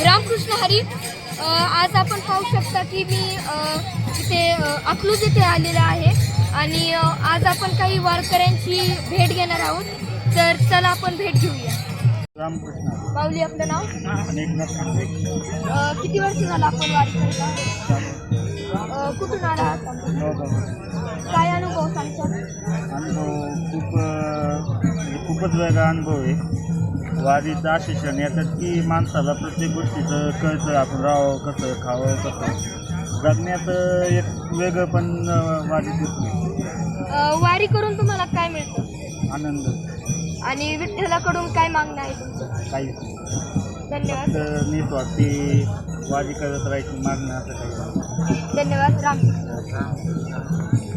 रामकृष्ण हरी आज आपण पाहू शकता की मी इथे अकलूज येथे आलेला आहे. आणि आज आपण काही वारकऱ्यांची भेट घेणार आहोत. तर चला आपण भेट घेऊया. रामकृष्ण. माऊली आपलं नाव? अ, किती वर्ष झालं आपण वारी करता अ, कुठून आला आहात आपण? काय अनुभव सांगतात अनुभव खूप अं, म्हणजे खूपच वेगळा अनुभव आहे. वारीत असे क्षण येतात की माणसाला प्रत्येक गोष्टीचं कळतं आपण राहावं कसं खावं कसं. जगण्यात एक वेगळं पण वारीत येतो अ, वारी करून तुम्हाला काय मिळतं? आनंद. आणि विठ्ठलाकडून काय मागणं आहे तुमचं? काहीच नाही. धन्यवाद. फक्त नीट वाटते वारी करत राहायची मागणं असं काही नाही. धन्यवाद. रामकृष्ण